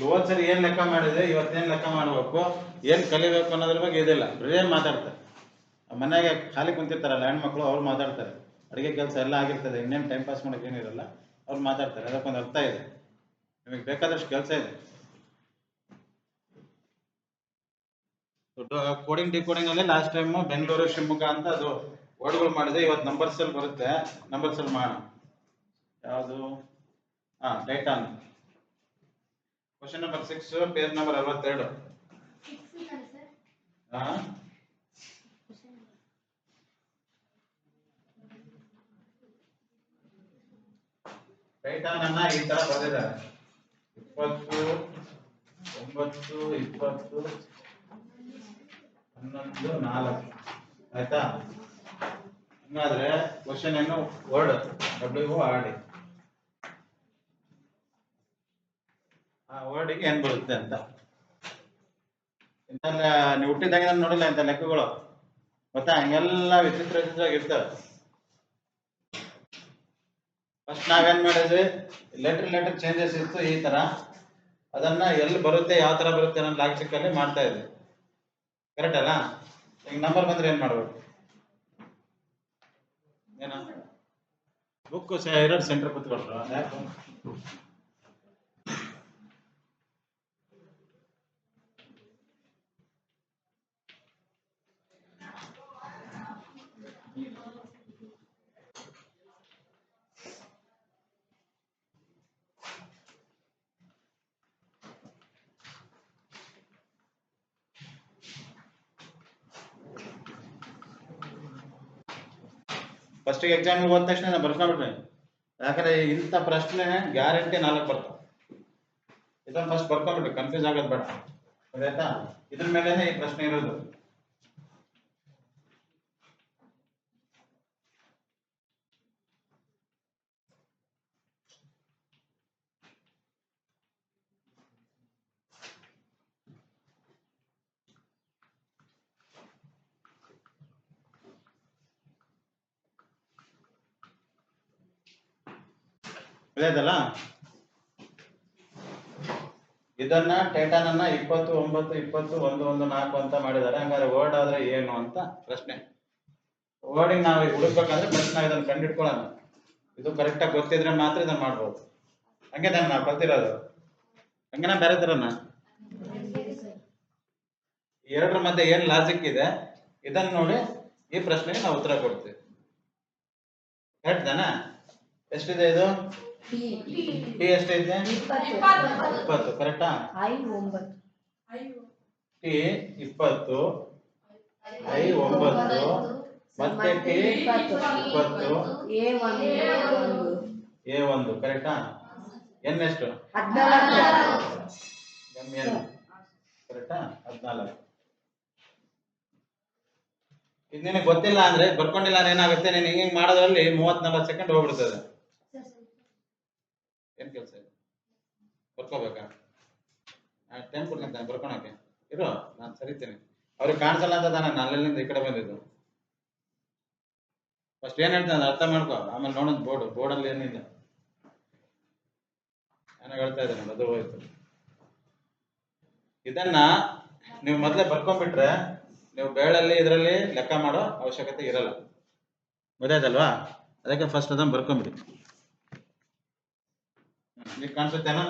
ಹೋದ್ ಸರಿ ಏನ್ ಲೆಕ್ಕ ಮಾಡಿದೆ ಇವತ್ತೇನ್ ಲೆಕ್ಕ ಮಾಡ್ಬೇಕು, ಏನ್ ಕಲಿಬೇಕು ಅನ್ನೋದ್ರ ಬಗ್ಗೆ ಇದಿಲ್ಲ. ಬ್ರೇನ್ ಮಾತಾಡ್ತಾರೆ. ಮನೆಗೆ ಖಾಲಿ ಕುಂತಿರ್ತಾರಲ್ಲ, ಹೆಣ್ಮಕ್ಳು ಅವ್ರು ಮಾತಾಡ್ತಾರೆ. ಅಡುಗೆ ಕೆಲಸ ಎಲ್ಲ ಆಗಿರ್ತದೆ, ಇನ್ನೇನು ಟೈಮ್ ಪಾಸ್ ಮಾಡೋಕೆ ಏನಿರಲ್ಲ, ಅವ್ರು ಮಾತಾಡ್ತಾರೆ. ಅದಕ್ಕೊಂದು ಅರ್ಥ ಇದೆ. ನಿಮಗೆ ಬೇಕಾದಷ್ಟು ಕೆಲಸ ಇದೆ. ಕೋಡಿಂಗ್ ಡಿಕೋಡಿಂಗ್ ಅಲ್ಲಿ ಲಾಸ್ಟ್ ಟೈಮ್ ಬೆಂಗಳೂರು, ಶಿವಮೊಗ್ಗ ಅಂತ ಅದು ವರ್ಡ್ಗಳು ಮಾಡಿದೆ. ಇವತ್ತು ನಂಬರ್ಸ್ ಅಲ್ಲಿ ಬರುತ್ತೆ. ನಂಬರ್ಸ್ ಅಲ್ಲಿ ಮಾಡೋಣ. ಯಾವುದು? ಹಾ Titan question number six page number ಅರವತ್ತೆರಡು. ಹಾ ಟೈಟಾನ್ ಅನ್ನ ಈ ತರ ಬರೆದಿದ್ದಾರೆ. ಇಪ್ಪತ್ತು, ಒಂಬತ್ತು, ಇಪ್ಪತ್ತು, ಹನ್ನೊಂದು, ನಾಲ್ಕು. ಆಯ್ತಾ? ಹಂಗಾದ್ರೆ ಕ್ವಶನ್ ಏನು? ವರ್ಡ್ ಡಬ್ಲ್ಯೂ ಆರ್ ಡಿ ಆ ವರ್ಡಿಗೆ ಏನ್ ಬರುತ್ತೆ ಅಂತ. ಇಂಥಲ್ಲ ನೀವು ಹುಟ್ಟಿದಾಗ ನೋಡಿಲ್ಲ ಇಂಥ ಲೆಕ್ಕಗಳು. ಗೊತ್ತಾ? ಹಂಗೆಲ್ಲ ವಿಚಿತ್ರ ಇರ್ತವೆ. ಫಸ್ಟ್ ನಾವೇನ್ ಮಾಡಿದ್ವಿ? ಲೆಟರ್ ಲೆಟರ್ ಚೇಂಜಸ್ ಇತ್ತು ಈ ತರ. ಅದನ್ನ ಎಲ್ಲಿ ಬರುತ್ತೆ, ಯಾವ ತರ ಬರುತ್ತೆ ಅನ್ನೋ ಲಾಜಿಕ್ ಅಲ್ಲಿ ಮಾಡ್ತಾ ಇದ್ವಿ. ಕರೆಕ್ಟ್ ಅಲ್ಲ? ಈಗ ನಂಬರ್ ಬಂದ್ರೆ ಏನ್ ಮಾಡ್ಬೇಕು? ಏನ? ಬುಕ್ ಎರಡು ಸೆಂಟರ್ ಕೂತ್ಕೊಳ್ರ ಫಸ್ಟಿಗೆ ಎಕ್ಸಾಮ್ ಹೋದ ತಕ್ಷಣ ನಾನು ಬರ್ಕೊಂಡ್ಬಿಟ್ರೆ ಯಾಕಂದ್ರೆ ಇಂಥ ಪ್ರಶ್ನೆ ಗ್ಯಾರಂಟಿ ನಾಲ್ಕು ಬರ್ತವೆ. ಇದನ್ನ ಫಸ್ಟ್ ಬರ್ಕೊಂಡ್ಬಿಟ್ರಿ ಕನ್ಫ್ಯೂಸ್ ಆಗೋದು ಬೇಡ. ಆಯ್ತಾ? ಇದ್ರ ಮೇಲೇನೆ ಈ ಪ್ರಶ್ನೆ ಇರೋದು. ಗೊತ್ತಾಯ್ತಲ್ಲ ಇದನ್ನ ಟೈಟಾನ್ ಅನ್ನ ಇಪ್ಪತ್ತು ಒಂಬತ್ತು ಇಪ್ಪತ್ತು ಒಂದು ಒಂದು ನಾಲ್ಕು ಅಂತ ಮಾಡಿದ್ದಾರೆ. ಹಂಗಾದ್ರೆ ವರ್ಡ್ ಆದ್ರೆ ಏನು ಅಂತ ಪ್ರಶ್ನೆ. ವರ್ಡ್ ನಾವು ಹುಡುಕ್ಬೇಕಂದ್ರೆ ಫಸ್ಟ್ ನಾವು ಇದನ್ನ ಕಂಡಿಡ್ಕೊಳ್ಳೋಣ ಇದು ಕರೆಕ್ಟ್ ಆಗಿ ಗೊತ್ತಿದ್ರೆ ಮಾತ್ರ ಇದನ್ನ ಮಾಡ್ಬೋದು. ಹಂಗೆ ನಾನು ನಾವು ಕಲ್ತಿರೋದು. ನಾ ಬೇರೆ ಎರಡರ ಮಧ್ಯೆ ಏನ್ ಲಾಜಿಕ್ ಇದೆ? ಇದನ್ನ ನೋಡಿ ಈ ಪ್ರಶ್ನೆಗೆ ನಾವು ಉತ್ತರ ಕೊಡ್ತೀವಿ. ಕರೆಕ್ಟ್ ತಾನ? ಎಷ್ಟಿದೆ ಇದು? ಟಿ ಎಷ್ಟೈತೆ ಇಪ್ಪತ್ತು ಕರೆಕ್ಟಾ ಐ ಒಂಬತ್ತು ಟಿ ಇಪ್ಪತ್ತು, ಐ ಒಂಬತ್ತು, ಮತ್ತೆ ಟಿ ಇಪ್ಪತ್ತು, ಎ ಒಂದು ಕರೆಕ್ಟಾ ಎನ್ ಎಷ್ಟು? ಎಂ ಎನ್ ಕರೆಕ್ಟಾ ಹದಿನಾಲ್ಕು. ಇದು ನಿನಗೆ ಗೊತ್ತಿಲ್ಲ ಅಂದ್ರೆ ಬರ್ಕೊಂಡಿಲ್ಲ ಅಂದ್ರೆ ಏನಾಗುತ್ತೆ? ನೀನು ಹಿಂಗೆ ಮಾಡೋದ್ರಲ್ಲಿ ಮೂವತ್ ನಲ್ವತ್ತು ಸೆಕೆಂಡ್ ಹೋಗ್ಬಿಡ್ತದೆ. ಏನ್ ಕೆಲಸ ಇದೆ? ಬರ್ಕೋಬೇಕಾ? ಟೈಮ್ ಕೊಡ್ಕೊಂತಾನೆ ಬರ್ಕೊಳಕ್ಕೆ ಇರೋ, ನಾನು ಸರಿತೀನಿ. ಅವ್ರಿಗೆ ಕಾಣಿಸಲ್ಲ ಅಂತ ನಾನು ಅಲ್ಲಿಂದ ಈ ಕಡೆ ಬಂದಿದ್ದು. ಫಸ್ಟ್ ಏನ್ ಹೇಳ್ತಾನೆ ಅರ್ಥ ಮಾಡ್ಕೋ. ಆಮೇಲೆ ನೋಡೋದು ಬೋರ್ಡ್ ಬೋರ್ಡಲ್ಲಿ ಏನಿಲ್ಲ ನಾನು ಹೇಳ್ತಾ ಇದ್ದೇನೆ ಅದು ಹೋಯ್ತು. ಇದನ್ನ ನೀವು ಮೊದಲೇ ಬರ್ಕೊಂಡ್ಬಿಟ್ರೆ ನೀವು ಬೇಳಲ್ಲಿ ಇದರಲ್ಲಿ ಲೆಕ್ಕ ಮಾಡೋ ಅವಶ್ಯಕತೆ ಇರಲ್ಲ. ಗೊತ್ತಾಯ್ತಲ್ವಾ? ಅದಕ್ಕೆ ಫಸ್ಟ್ ಅದನ್ನ ಬರ್ಕೊಂಬಿಡಿ ಈಗ ಕಾಣಿಸುತ್ತೇನಾ?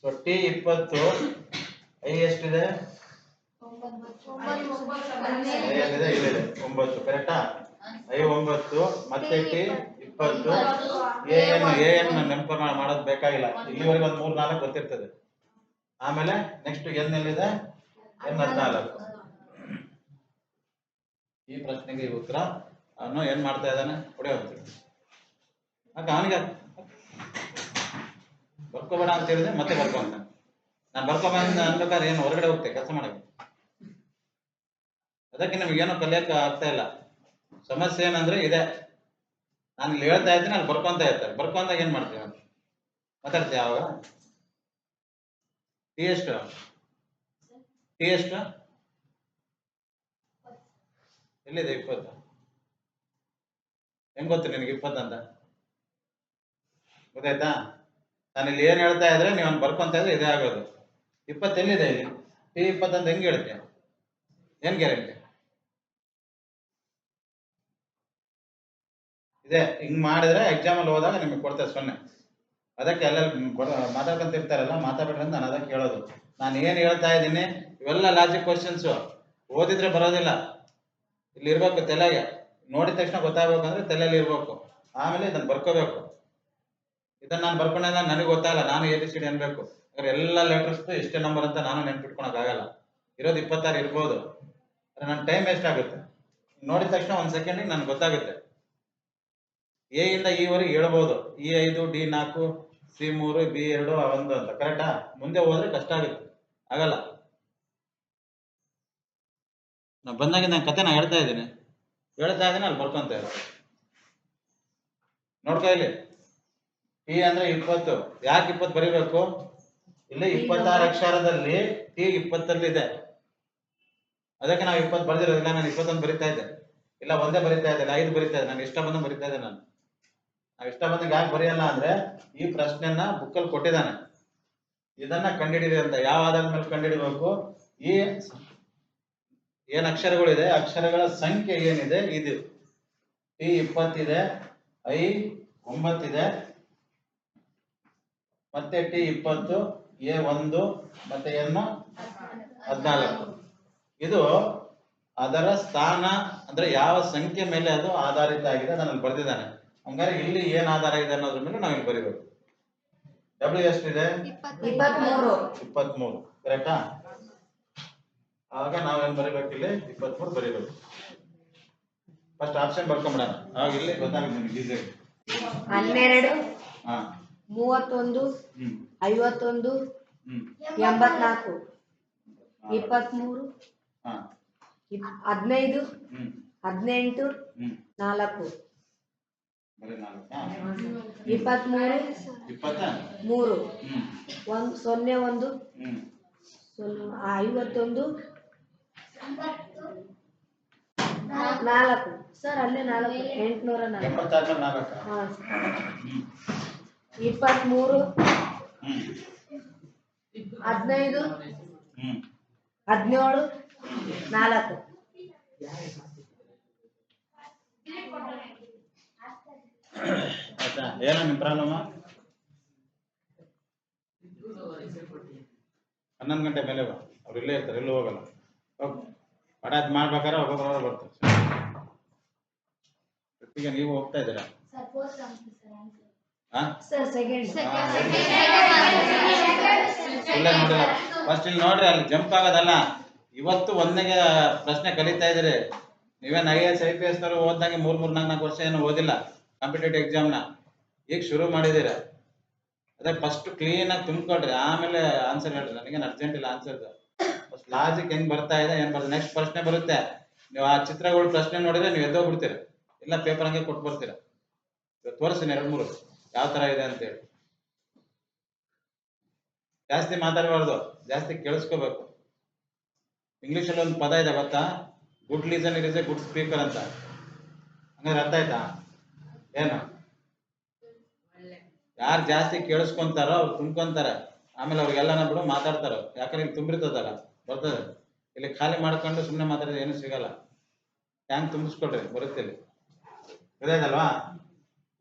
ಸೊ ಟಿ ಇಪ್ಪತ್ತು, ಐ ಎಷ್ಟಿದೆ? ಇದೆ ಇಲ್ಲಿದೆ. ಒಂಬತ್ತು ಕರೆಕ್ಟಾ ಐ ಒಂಬತ್ತು, ಮತ್ತೆ ಟಿ ಇಪ್ಪತ್ತು. ಎ ಎನ್ ಎ ಎನ್ ನೆನಪು ಮಾಡೋದು ಬೇಕಾಗಿಲ್ಲ. ಇಲ್ಲಿವರೆಗೆ ಒಂದು ಮೂರ್, ನಾಲ್ಕು ಗೊತ್ತಿರ್ತದೆ. ಆಮೇಲೆ ನೆಕ್ಸ್ಟ್ ಎನ್ ಎಲ್ಲಿದೆ? ಎನ್ ಹದಿನಾಲ್ಕು. ಈ ಪ್ರಶ್ನೆಗೆ ಉತ್ತರ. ಅವನು ಏನ್ ಮಾಡ್ತಾ ಇದ್ದಾನೆ? ಹೊಡೆ ಹೋಗ್ತೀನಿ. ಅಕ್ಕ, ಅವನಿಗೆ ಬರ್ಕೋಬೇಡ ಅಂತ ಹೇಳಿದ್ರೆ ಮತ್ತೆ ಬರ್ಕೊಂತ ನಾನು ಬರ್ಕೊಬಂದ ಅನ್ಬೇಕಾದ್ರೆ ಏನು, ಹೊರಗಡೆ ಹೋಗ್ತೆ, ಕೆಲಸ ಮಾಡಕ್ಕೆ. ಅದಕ್ಕೆ ನಮಗೇನು ಕಲಿಯಕ್ಕೆ ಆಗ್ತಾ ಇಲ್ಲ. ಸಮಸ್ಯೆ ಏನಂದ್ರೆ ಇದೆ. ನಾನು ಇಲ್ಲಿ ಹೇಳ್ತಾ ಇದ್ದೀನಿ ಅಲ್ಲಿ ಬರ್ಕೊಂತ ಇರ್ತಾರೆ ಬರ್ಕೊಂತ ಏನ್ ಮಾಡ್ತೀವಿ ಮಾತಾಡ್ತೀವಿ ಯಾವಾಗ ಟಿ ಎಷ್ಟು? ಟಿ ಎಷ್ಟು? ಎಲ್ಲಿದೆ ಇಪ್ಪತ್ತು? ಹೆಂಗ್ ಗೊತ್ತು ನಿನಗೆ ಇಪ್ಪತ್ತಂತ? ಗೊತ್ತಾಯ್ತಾ? ನಾನು ಇಲ್ಲಿ ಏನು ಹೇಳ್ತಾ ಇದ್ರೆ ನೀವು ಬರ್ಕೊಂತ ಇದ್ರೆ ಇದೇ ಆಗೋದು. ಇಪ್ಪತ್ತೆಲ್ಲಿದೆ ಇಲ್ಲಿ. ಟಿ ಇಪ್ಪತ್ತಂತ ಹೆಂಗೆ ಹೇಳ್ತೀಯ ಏನು ಗ್ಯಾರಂಟಿ? ಇದೆ. ಹಿಂಗ್ ಮಾಡಿದ್ರೆ ಎಕ್ಸಾಮಲ್ಲಿ ಹೋದಾಗ ನಿಮಗೆ ಕೊಡ್ತಾರೆ ಸೊನ್ನೆ. ಅದಕ್ಕೆ ಎಲ್ಲ ಮಾತಾಡ್ಕೊಂತಿರ್ತಾರಲ್ಲ ಮಾತಾಡ್ಬೇಡ್ರಿ ಅಂತ ನಾನು ಅದಕ್ಕೆ ಹೇಳೋದು. ನಾನು ಏನು ಹೇಳ್ತಾ ಇದ್ದೀನಿ, ಇವೆಲ್ಲ ಲಾಜಿಕ್ ಕ್ವಶನ್ಸು ಓದಿದ್ರೆ ಬರೋದಿಲ್ಲ. ಇಲ್ಲಿ ಇರ್ಬೇಕು ತಲೆಗೆ. ನೋಡಿದ ತಕ್ಷಣ ಗೊತ್ತಾಗ್ಬೇಕಂದ್ರೆ ತಲೆಯಲ್ಲಿ ಇರ್ಬೇಕು. ಆಮೇಲೆ ಇದನ್ನ ಬರ್ಕೋಬೇಕು. ಇದನ್ನ ನಾನು ಬರ್ಕೊಂಡ ನನಗೆ ಗೊತ್ತಾಗಲ್ಲ ನಾನು ಎ ಬಿ ಸಿ ಡಿ ಅನ್ಬೇಕು. ಎಲ್ಲ ಲೆಟರ್ಸ್ ಎಷ್ಟೇ ನಂಬರ್ ಅಂತ ನಾನು ನೆನ್ಪಿಟ್ಕೊಳಕ್ಕಾಗಲ್ಲ ಇರೋದು ಇಪ್ಪತ್ತಾರು ಇರ್ಬೋದು. ನನ್ನ ಟೈಮ್ ವೇಸ್ಟ್ ಆಗುತ್ತೆ. ನೋಡಿದ ತಕ್ಷಣ ಒಂದು ಸೆಕೆಂಡಿಗೆ ನನ್ಗೆ ಗೊತ್ತಾಗುತ್ತೆ. ಎ ಇಂದ ಈವರೆಗೆ ವರೆಗೆ ಹೇಳ್ಬೋದು. ಇ ಐದು, ಡಿ ನಾಲ್ಕು, ಸಿ ಮೂರು, ಬಿ ಎರಡು ಒಂದು ಅಂತ. ಕರೆಕ್ಟಾ ಮುಂದೆ ಹೋದ್ರೆ ಕಷ್ಟ ಆಗುತ್ತೆ. ಆಗಲ್ಲ. ನಾ ಬಂದಾಗ ನಾನು ಕತೆ ನಾ ಹೇಳ್ತಾ ಇದ್ದೀನಿ. ಹೇಳ್ತಾ ಇದ್ದೀನಿ, ಅಲ್ಲಿ ಬರ್ಕೊಂತ ನೋಡ್ತಾ ಇಲ್ಲಿ. ಟಿ ಅಂದ್ರೆ ಇಪ್ಪತ್ತು. ಯಾಕೆ ಇಪ್ಪತ್ತು ಬರಿಬೇಕು? ಇಲ್ಲಿ ಇಪ್ಪತ್ತಾರು ಅಕ್ಷರದಲ್ಲಿ ಟಿ ಇಪ್ಪತ್ತಲ್ಲಿ ಇದೆ. ಅದಕ್ಕೆ ನಾವು ಇಪ್ಪತ್ತು ಬರ್ದಿರೋದಿಲ್ಲ ನಾನು ಇಪ್ಪತ್ತೊಂದು ಬರಿತಾ ಇದ್ದೆ. ಇಲ್ಲ ಒಂದೇ ಬರಿತಾ ಇದ್ದೆ. ಐದು ಬರಿತಾ ಇದ್ದೆ. ನಾನು ಇಷ್ಟ ಬಂದು ಬರಿತಾ ಇದ್ದೆ ನಾನು. ನಾವು ಇಷ್ಟ ಬಂದಾಗ ಯಾಕೆ ಬರೆಯಲ್ಲ ಅಂದ್ರೆ ಈ ಪ್ರಶ್ನೆನ ಬುಕ್ಕಲ್ಲಿ ಕೊಟ್ಟಿದ್ದಾನೆ. ಇದನ್ನ ಕಂಡಿಡಿದೆ ಅಂತ. ಯಾವ ಆಧಾರದ ಮೇಲೆ ಕಂಡಿಡಿಬೇಕು? ಈ ಏನ್ ಅಕ್ಷರಗಳಿದೆ? ಅಕ್ಷರಗಳ ಸಂಖ್ಯೆ ಏನಿದೆ? ಇದು. ಟಿ ಇಪ್ಪತ್ತಿದೆ. ಐ ಒಂಬತ್ತಿದೆ. ಮತ್ತೆ ಟಿ ಇಪ್ಪತ್ತು ಎ ಒಂದು ಮತ್ತೆ ಎನ್ ಹದಿನಾಲ್ಕು. ಇದು ಅದರ ಸ್ಥಾನ ಅಂದ್ರೆ ಯಾವ ಸಂಖ್ಯೆ ಮೇಲೆ ಅದು ಆಧಾರಿತ ಆಗಿದೆ ಅದನ್ನು ಬರೆದಿದ್ದಾನೆ. ಹಂಗಾರೆ ಇಲ್ಲಿ ಏನ್ ಆಧಾರ ಇದೆ ಅನ್ನೋದ್ರ ಮೇಲೆ ನಾವು ಇಲ್ಲಿ ಬರಿಬೇಕು ಡಬ್ಲ್ಯೂ ಎಷ್ಟಿದೆ ಇಪ್ಪತ್ಮೂರು. ಕರೆಕ್ಟಾ ಆಗ ನಾವೇನ್ ಬರಿಬೇಕು ಇಲ್ಲಿ? ಇಪ್ಪತ್ಮೂರು ಬರೀಬೇಕು. ಫಸ್ಟ್ ಆಪ್ಷನ್ ಬರ್ಕೊಂಬಿಡೋಣ. ಆವಾಗ ಇಲ್ಲಿ ಗೊತ್ತಾಗುತ್ತೆ ನಿಮ್ಗೆ ಈಸಿಯಾಗಿ ಹನ್ನೆರಡು. ಹಾ. ಮೂವತ್ತೊಂದು ಐವತ್ತೊಂದು ಎಂಬತ್ನಾಲ್ಕು. ಇಪ್ಪತ್ಮೂರು ಹದಿನೈದು ಹದಿನೆಂಟು ನಾಲ್ಕು. ಇಪ್ಪತ್ಮೂರು ಮೂರು. ಒಂದು ಸೊನ್ನೆ ಒಂದು. ಸೊನ್ನೆ ಐವತ್ತೊಂದು. ನಾಲ್ಕು. ಸರ್ ಅಲ್ಲೇ ನಾಲ್ಕು. ಎಂಟುನೂರ ನಾಲ್ಕು? ಹಾಂ. ಹ್ಮ್. ಇಪ್ಪತ್ಮೂರು ಹದಿನೈದು ಹ್ಮ್ ಹದಿನೇಳು ನಾಲ್ಕು. ಆಯ್ತಾ? ಏನ ನಿಮ್ಮ ಪ್ರಾಬ್ಲಮ್ ಹನ್ನೊಂದು ಗಂಟೆ ಮೇಲೆ ಬಾ. ಅವ್ರು ಇಲ್ಲೇ ಇರ್ತಾರೆ ಎಲ್ಲೂ ಹೋಗಲ್ಲ. ಹಠಾತ್ ಅದ್ ಮಾಡ್ಬೇಕಾದ್ರೆ ಒಬ್ಬೊಬ್ಬರವ್ರು ಬರ್ತಾರೆ. ನೀವು ಹೋಗ್ತಾ ಇದ್ದೀರಾ? ಫಸ್ಟ್ ಇಲ್ಲಿ ನೋಡ್ರಿ ಅಲ್ಲಿ ಜಂಪ್ ಆಗೋದಲ್ಲ. ಇವತ್ತು ಒಂದನೇ ಪ್ರಶ್ನೆ ಕಲಿತಾ ಇದ್ರಿ ನೀವೇನ್ I S I P S ನವರು ಓದ್ದಂಗೆ ಮೂರ್ ಮೂರ್ ನಾಲ್ಕು ನಾಲ್ಕು ವರ್ಷ ಏನು ಓದಿಲ್ಲ. ಕಾಂಪಿಟೇಟಿವ್ ಎಕ್ಸಾಮ್ನ ಈಗ ಶುರು ಮಾಡಿದಿರ ಅದೇ ಫಸ್ಟ್ ಕ್ಲೀನ್ ಆಗಿ ತುಂಬಿಕೊಡ್ರಿ ಆಮೇಲೆ ಆನ್ಸರ್ ಹೇಳ್ರಿ. ನನಗೇನು ಅರ್ಜೆಂಟ್ ಇಲ್ಲ ಆನ್ಸರ್ ಫಸ್ಟ್ ಲಾಜಿಕ್ ಹೆಂಗ್ ಬರ್ತಾ ಇದೆ ಏನ್ ಬರ್ತದೆ ನೆಕ್ಸ್ಟ್ ಪ್ರಶ್ನೆ ಬರುತ್ತೆ. ನೀವು ಆ ಚಿತ್ರಗಳು ಪ್ರಶ್ನೆ ನೋಡಿದ್ರೆ ನೀವು ಎದ್ದೋಗ್ಬಿಡ್ತೀರ. ಇಲ್ಲ ಪೇಪರ್ ಹಂಗೆ ಕೊಟ್ಟು ಬರ್ತೀರ ತೋರಿಸ್ತೀನಿ ಎರಡು ಮೂರು. ಯಾವ ತರ ಇದೆ ಅಂತೇಳಿ ಜಾಸ್ತಿ ಮಾತಾಡಬಾರ್ದು ಜಾಸ್ತಿ ಕೇಳಿಸ್ಕೋಬೇಕು. ಇಂಗ್ಲೀಷಲ್ಲಿ ಒಂದು ಪದ ಇದೆ ಗೊತ್ತಾ? Good listen is a good speaker ಅಂತ. ಹಂಗಾದ್ರೆ ಅರ್ಥ ಆಯ್ತಾ? ಏನು? ಯಾರು ಜಾಸ್ತಿ ಕೇಳಿಸ್ಕೊಂತಾರೋ ಅವ್ರು ತುಂಬ್ಕೊಂತಾರೆ. ಆಮೇಲೆ ಅವ್ರಿಗೆಲ್ಲನ ಬಿಡು ಮಾತಾಡ್ತಾರ ಯಾಕಂದ್ರೆ ಇಲ್ಲಿ ತುಂಬಿರ್ತದಲ್ಲ ಬರ್ತದೆ. ಇಲ್ಲಿ ಖಾಲಿ ಮಾಡ್ಕೊಂಡು ಸುಮ್ಮನೆ ಮಾತಾಡಿದ್ರೆ ಏನು ಸಿಗಲ್ಲ. ಟ್ಯಾಂಕ್ ತುಂಬಿಸ್ಕೊಡ್ರಿ ಬರುತ್ತೆ ಇಲ್ಲಿ. ಗೊತ್ತಾಯ್ತಲ್ವಾ?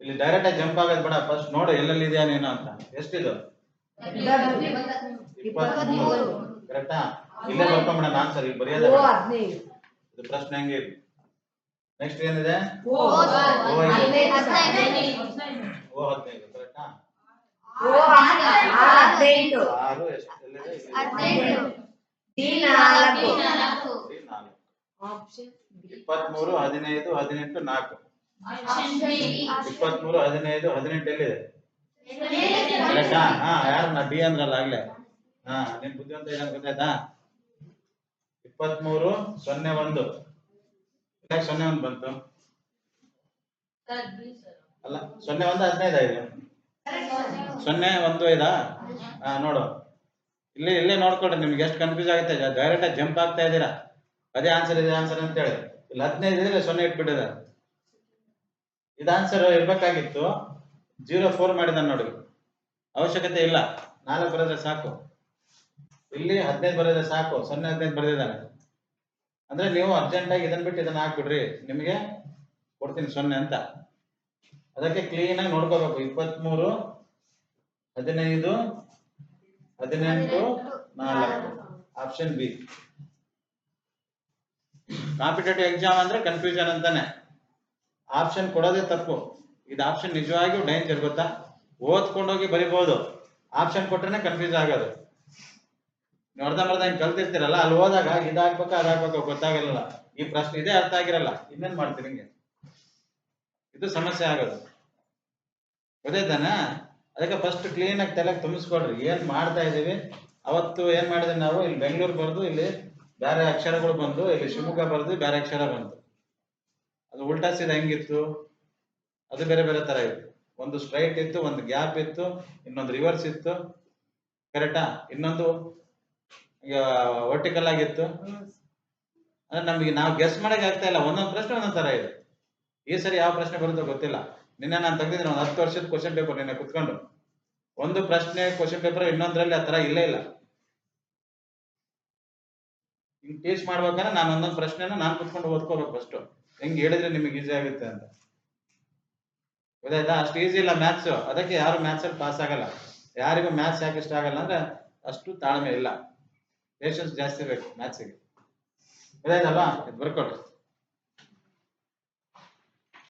ಇಲ್ಲಿ ಡೈರೆಕ್ಟ್ ಆಗಿ ಜಂಪ್ ಆಗೋದು ಬೇಡ. ಫಸ್ಟ್ ನೋಡು ಎಲ್ಲೆಲ್ಲಿ ಇದೆಯಾ ನೀನು ಅಂತ. ಎಷ್ಟಿದು? ಇಪ್ಪತ್ಮೂರು. ಕರೆಕ್ಟಾ ಇಲ್ಲೇ ಬರ್ಕೊಂಬಿಡೋಣ ಆನ್ಸರ್ ಈಗ ಬರೆಯೋದ ಇದು ಪ್ರಶ್ನೆ ಹೆಂಗೆ ಇದೆ? ನೆಕ್ಸ್ಟ್ ಏನಿದೆ? ಓ ಹದಿನೈದು. ಕರೆಕ್ಟಾ ಆರು ಎಷ್ಟು ಎಲ್ಲಿದೆ? ಇಪ್ಪತ್ಮೂರು ಹದಿನೈದು ಹದಿನೆಂಟು ನಾಲ್ಕು. ಇಪ್ಪತ್ಮೂರು ಹದಿನೈದು ಹದಿನೆಂಟು ಎಲ್ಲಿದೆ? ಕರೆಕ್ಟಾ ಹಾ ಯಾರು? ನಾ ಡಿ ಅಂದ್ರಲ್ಲ ಆಗ್ಲೇ. ಹಾ ನಿನ್ ಬುದ್ಧಿವಂತ ಇದ್ದಾನೆ ಗೊತ್ತಾಯ್ತಾ? ಇಪ್ಪತ್ಮೂರು ಸೊನ್ನೆ ಒಂದು. ಯಾಕೆ ಸೊನ್ನೆ ಒಂದು ಬಂತು? ಅಲ್ಲ ಸೊನ್ನೆ ಒಂದು ಹದಿನೈದು ಐದು. ಸೊನ್ನೆ ಒಂದು ಐದಾ? ಹಾ ನೋಡು. ಇಲ್ಲಿ ಇಲ್ಲೇ ನೋಡ್ಕೊಡ್ರಿ ನಿಮ್ಗೆ ಎಷ್ಟು ಕನ್ಫ್ಯೂಸ್ ಆಗುತ್ತೆ. ಡೈರೆಕ್ಟ್ ಜಂಪ್ ಆಗ್ತಾ ಇದ್ದೀರಾ. ಅದೇ ಆನ್ಸರ್ ಇದೆ ಆನ್ಸರ್ ಅಂತ ಹೇಳಿ. ಇಲ್ಲಿ ಹದಿನೈದು ಇದ್ರೆ ಸೊನ್ನೆ ಇಟ್ಬಿಟ್ಟಿದೆ ಇದು ಆನ್ಸರ್ ಇರ್ಬೇಕಾಗಿತ್ತು. ಜೀರೋ ಫೋರ್ ಮಾಡಿದ್ದಾನೆ ನೋಡಿ. ಅವಶ್ಯಕತೆ ಇಲ್ಲ. ನಾಲ್ಕು ಬರೆದ್ರೆ ಸಾಕು. ಇಲ್ಲಿ ಹದಿನೈದು ಬರೆದ್ರೆ ಸಾಕು. ಸೊನ್ನೆ ಹದಿನೈದು ಬರೆದಿದ್ದಾನೆ. ಅಂದ್ರೆ ನೀವು ಅರ್ಜೆಂಟ್ ಆಗಿ ಇದನ್ನ ಬಿಟ್ಟು ಇದನ್ನ ಹಾಕ್ಬಿಡ್ರಿ. ನಿಮಗೆ ಕೊಡ್ತೀನಿ ಸೊನ್ನೆ ಅಂತ. ಅದಕ್ಕೆ ಕ್ಲೀನ್ ಆಗಿ ನೋಡ್ಕೋಬೇಕು. ಇಪ್ಪತ್ಮೂರು, ಹದಿನೈದು, ಹದಿನೆಂಟು, ನಾಲ್ಕು. ಆಪ್ಷನ್ ಬಿ ಕಾಂಪಿಟೇಟಿವ್ ಎಕ್ಸಾಮ್ ಅಂದ್ರೆ ಕನ್ಫ್ಯೂಷನ್ ಅಂತಾನೆ. ಆಪ್ಷನ್ ಕೊಡೋದೇ ತಪ್ಪು. ಇದು ಆಪ್ಷನ್ ನಿಜವಾಗಿಯೂ ಡೇಂಜರ್ ಗೊತ್ತಾ? ಓದ್ಕೊಂಡೋಗಿ ಬರಿಬಹುದು ಆಪ್ಷನ್ ಕೊಟ್ರೆ ಕನ್ಫ್ಯೂಸ್ ಆಗೋದು. ನೀವು ಅರ್ಧಂಬರ್ಧ ಹಿಂಗೆ ಕಲ್ತಿರ್ತೀರಲ್ಲ, ಅಲ್ಲಿ ಹೋದಾಗ ಇದಾಗ್ಬೇಕು ಅದಾಗ್ಬೇಕು ಗೊತ್ತಾಗಲ್ಲ ಈ ಪ್ರಶ್ನೆ ಇದೇ ಅರ್ಥ ಆಗಿರಲ್ಲ. ಇನ್ನೇನ್ ಮಾಡ್ತೀರಿ ಹಿಂಗೆ? ಇದು ಸಮಸ್ಯೆ ಆಗೋದು. ಗೊತ್ತಾಯ್ತಾನ ಅದಕ್ಕೆ ಫಸ್ಟ್ ಕ್ಲೀನ್ ಆಗಿ ತಲೆಗೆ ತುಂಬಿಸ್ಕೊಡ್ರಿ ಏನ್ ಮಾಡ್ತಾ ಇದೀವಿ? ಅವತ್ತು ಏನ್ ಮಾಡಿದ್ವಿ ನಾವು? ಇಲ್ಲಿ ಬೆಂಗಳೂರು ಬರ್ದು, ಇಲ್ಲಿ ಬೇರೆ ಅಕ್ಷರಗಳು ಬಂದು, ಇಲ್ಲಿ ಶಿವಮೊಗ್ಗ ಬರ್ದು, ಬೇರೆ ಅಕ್ಷರ ಬಂತು. ಅದು ಉಲ್ಟಾ ಸೀದಾ ಹೆಂಗಿತ್ತು? ಅದು ಬೇರೆ ಬೇರೆ ತರ ಇತ್ತು. ಒಂದು ಸ್ಟ್ರೈಟ್ ಇತ್ತು, ಒಂದು ಗ್ಯಾಪ್ ಇತ್ತು, ಇನ್ನೊಂದು ರಿವರ್ಸ್ ಇತ್ತು. ಕರೆಕ್ಟಾ ಇನ್ನೊಂದು ವರ್ಟಿಕಲ್ ಆಗಿತ್ತು. ಅಂದ್ರೆ ನಮಗೆ ನಾವು ಗೆಸ್ ಮಾಡಕ್ ಆಗ್ತಾ ಇಲ್ಲ. ಒಂದೊಂದು ಪ್ರಶ್ನೆ ಒಂದೊಂದು ತರ ಇದೆ. ಈ ಸರಿ ಯಾವ ಪ್ರಶ್ನೆ ಬರುತ್ತೋ ಗೊತ್ತಿಲ್ಲ. ನಿನ್ನೆ ನಾನು ತೆಗೆದಿದ್ದೀನಿ, ಒಂದು ಹತ್ತು ವರ್ಷದ ಕ್ವಶನ್ ಪೇಪರ್ ನಿನ್ನೆ ಕುತ್ಕೊಂಡು. ಒಂದು ಪ್ರಶ್ನೆ ಕ್ವಶನ್ ಪೇಪರ್ ಇನ್ನೊಂದ್ರಲ್ಲಿ ಆ ತರ ಇಲ್ಲೇ ಇಲ್ಲ. ಟೀಚ್ ಮಾಡ್ಬೇಕಾದ್ರೆ ನಾನು ಒಂದೊಂದು ಪ್ರಶ್ನೆನ ನಾನು ಕುತ್ಕೊಂಡು ಓದ್ಕೋಬೇಕು ಫಸ್ಟ್ ಹೆಂಗ್ ಹೇಳಿದ್ರೆ ನಿಮಗೆ ಈಸಿ ಆಗುತ್ತೆ ಅಂತ. ಗೊತ್ತಾಯ್ತಾ? ಅಷ್ಟು ಈಸಿ ಇಲ್ಲ ಮ್ಯಾಥ್ಸ್ ಅದಕ್ಕೆ ಯಾರು ಮ್ಯಾಥ್ಸ್ ಅಲ್ಲಿ ಪಾಸ್ ಆಗಲ್ಲ. ಯಾರಿಗೂ ಮ್ಯಾಥ್ಸ್ ಯಾಕೆ ಇಷ್ಟ ಆಗಲ್ಲ ಅಂದ್ರೆ ಅಷ್ಟು ತಾಳ್ಮೆ ಇಲ್ಲ. ಪೇಷನ್ಸ್ ಜಾಸ್ತಿ ಬೇಕು ಮ್ಯಾಥ್ಸಿಗೆ ಗೊತ್ತಾಯ್ತಲ್ವಾ? ಇದು